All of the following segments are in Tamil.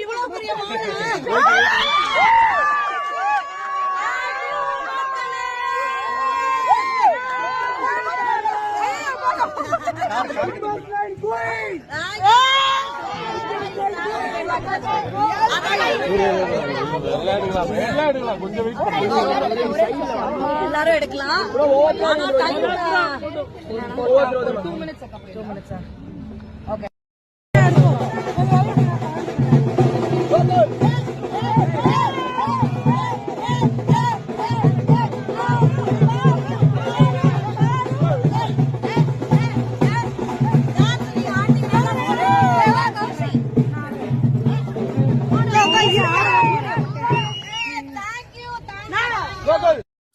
இவ்வளவு பெரிய எல்லாரும் எடுக்கலாம்.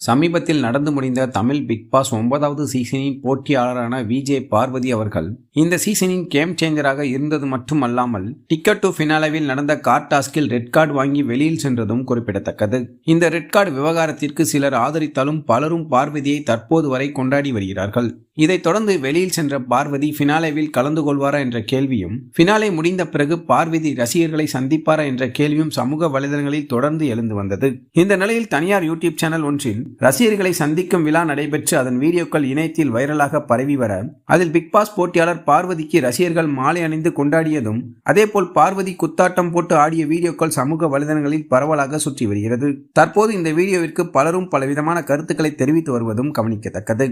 சமீபத்தில் நடந்து முடிந்த தமிழ் பிக் பாஸ் ஒன்பதாவது சீசனின் போட்டியாளரான விஜே பார்வதி அவர்கள் இந்த சீசனின் கேம் சேஞ்சராக இருந்தது மட்டுமல்லாமல் டிக்கெட் டு ஃபினாலவில் நடந்த கார் டாஸ்கில் ரெட் கார்டு வாங்கி வெளியில் சென்றதும் குறிப்பிடத்தக்கது. இந்த ரெட் கார்டு விவகாரத்திற்கு சிலர் ஆதரித்தாலும் பலரும் பார்வதியை தற்போது வரை கொண்டாடி வருகிறார்கள். இதைத் தொடர்ந்து வெளியில் சென்ற பார்வதி ஃபினாலேவில் கலந்து கொள்வாரா என்ற கேள்வியும் ஃபினாலே முடிந்த பிறகு பார்வதி ரசிகர்களை சந்திப்பாரா என்ற கேள்வியும் சமூக வலைதளங்களில் தொடர்ந்து எழுந்து வந்தது. இந்த நிலையில் தனியார் யூடியூப் சேனல் ஒன்றில் ரசிகர்களை சந்திக்கும் விழா நடைபெற்று அதன் வீடியோக்கள் இணையத்தில் வைரலாக பரவி வர அதில் பிக்பாஸ் போட்டியாளர் பார்வதிக்கு ரசிகர்கள் மாலை அணிந்து கொண்டாடியதும் அதேபோல் பார்வதி குத்தாட்டம் போட்டு ஆடிய வீடியோக்கள் சமூக வலைதளங்களில் பரவலாக சுற்றி வருகிறது. தற்போது இந்த வீடியோவிற்கு பலரும் பலவிதமான கருத்துக்களை தெரிவித்து வருவதும் கவனிக்கத்தக்கது.